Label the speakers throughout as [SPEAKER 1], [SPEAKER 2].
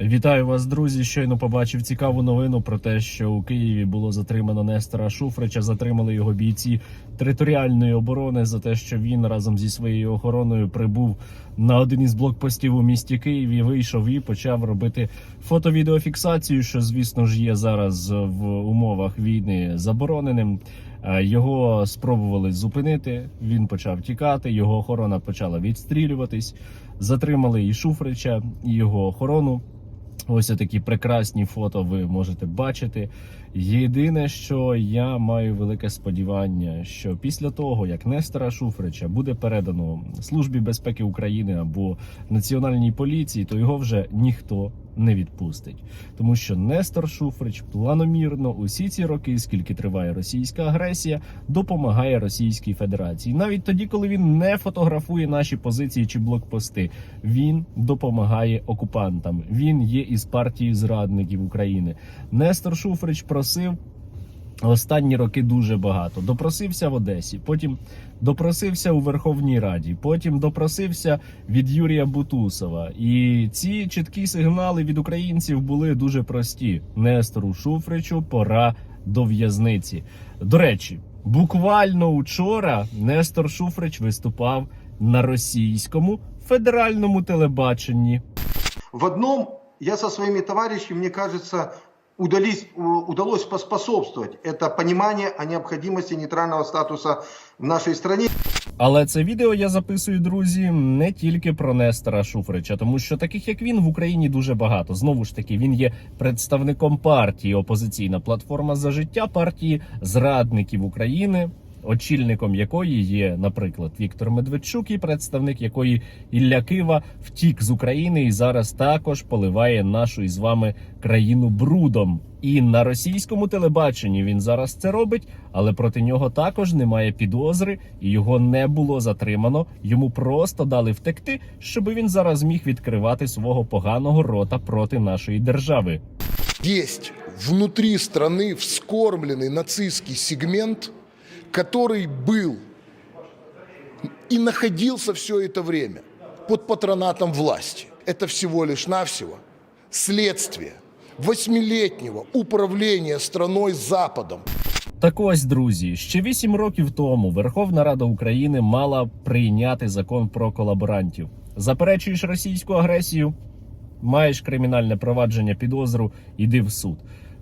[SPEAKER 1] Вітаю вас, друзі. Щойно побачив цікаву новину про те, що у Києві було затримано Нестора Шуфрича. Затримали його бійці територіальної оборони за те, що він разом зі своєю охороною прибув на один із блокпостів у місті Києві. Вийшов і почав робити фото-відеофіксацію, що звісно ж є зараз в умовах війни забороненим. Е, Його спробували зупинити. Він почав тікати. Його охорона почала відстрілюватись. Затримали і Шуфрича, і його охорону. Ось такі прекрасні фото ви можете бачити. Єдине, що я маю велике сподівання, що після того, як Нестора Шуфрича буде передано Службі безпеки України або Національній поліції, то його вже ніхто не відпустить. Тому що Нестор Шуфрич планомірно усі ці роки, скільки триває російська агресія, допомагає Російській Федерації. Навіть тоді, коли він не фотографує наші позиції чи блокпости, він допомагає окупантам. Він є із партії зрадників України. Нестор Шуфрич просив. Останні роки дуже багато. Допросився в Одесі, потім допросився у Верховній Раді, потім допросився від Юрія Бутусова. І ці чіткі сигнали від українців були дуже прості. Нестору Шуфричу пора до в'язниці. До речі, буквально учора Нестор Шуфрич виступав на російському федеральному телебаченні.
[SPEAKER 2] В одном я со своими товарищами, мне кажется, удались, удалось поспособствовать. Это понимание о необходимости нейтрального статуса в нашей стране.
[SPEAKER 1] Але це відео я записую, друзі, не тільки про Нестора Шуфрича, тому що таких як він в Україні дуже багато. Знову ж таки, він є представником партії опозиційна платформа за життя партії зрадників України. Очільником якої є, наприклад, Віктор Медведчук, і представник якої Ілля Кива втік з України і зараз також поливає нашу із вами країну брудом. І на російському телебаченні він зараз це робить, але проти нього також немає підозри, і його не було затримано. Йому просто дали втекти, щоб він зараз міг відкривати свого поганого рота проти нашої держави.
[SPEAKER 3] Есть внутри страны вскормленный нацистский сегмент, который был и находился все это время под патронатом власти. Это всего лишь навсего следствие восьмилетнего управления страной Западом.
[SPEAKER 1] Так ось, друзі, ще вісім років тому Верховна Рада України мала прийняти закон про колаборантів. Заперечуєш російську агресію, маєш кримінальне провадження підозру, іди в суд.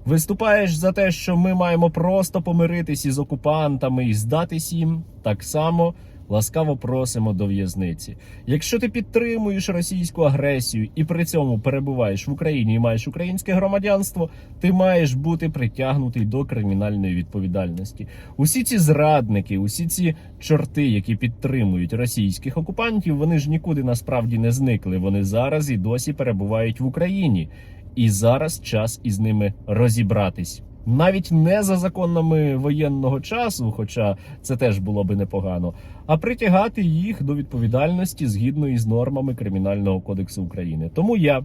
[SPEAKER 1] Виступаєш за те, що ми маємо просто помиритись із окупантами і здатись їм так само. Ласкаво просимо до в'язниці. Якщо ти підтримуєш російську агресію і при цьому перебуваєш в Україні і маєш українське громадянство, ти маєш бути притягнутий до кримінальної відповідальності. Усі ці зрадники, усі ці чорти, які підтримують російських окупантів, вони ж нікуди насправді не зникли. Вони зараз і досі перебувають в Україні. І зараз час із ними розібратись. Навіть не за законами воєнного часу, хоча це теж було би непогано, а притягати їх до відповідальності згідно із нормами Кримінального кодексу України. Тому я,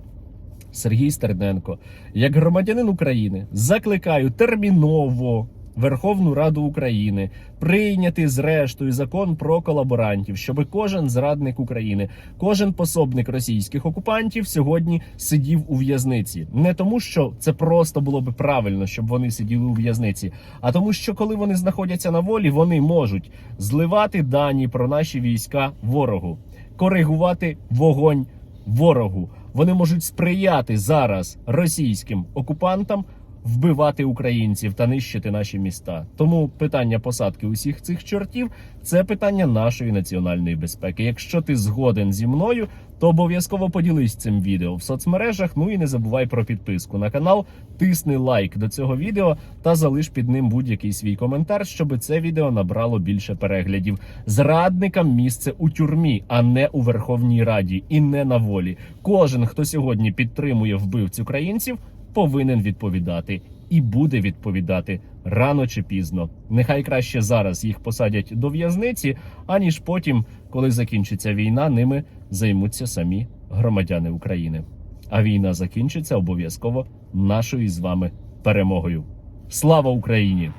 [SPEAKER 1] Сергій Стерненко, як громадянин України, закликаю терміново Верховну Раду України прийняти зрештою закон про колаборантів, щоб кожен зрадник України, кожен пособник російських окупантів сьогодні сидів у в'язниці. Не тому, що це просто було би правильно, щоб вони сиділи у в'язниці, а тому, що коли вони знаходяться на волі, вони можуть зливати дані про наші війська ворогу, коригувати вогонь ворогу. Вони можуть сприяти зараз російським окупантам вбивати українців та нищити наші міста. Тому питання посадки усіх цих чортів це питання нашої національної безпеки. Якщо ти згоден зі мною, то обов'язково поділись цим відео в соцмережах. Ну і не забувай про підписку на канал, тисни лайк до цього відео та залиш під ним будь-який свій коментар, щоб це відео набрало більше переглядів. Зрадникам місце у тюрмі, а не у Верховній Раді і не на волі. Кожен, хто сьогодні підтримує вбивць українців, повинен відповідати і буде відповідати рано чи пізно. Нехай краще зараз їх посадять до в'язниці, аніж потім, коли закінчиться війна, ними займуться самі громадяни України. А війна закінчиться обов'язково нашою з вами перемогою. Слава Україні!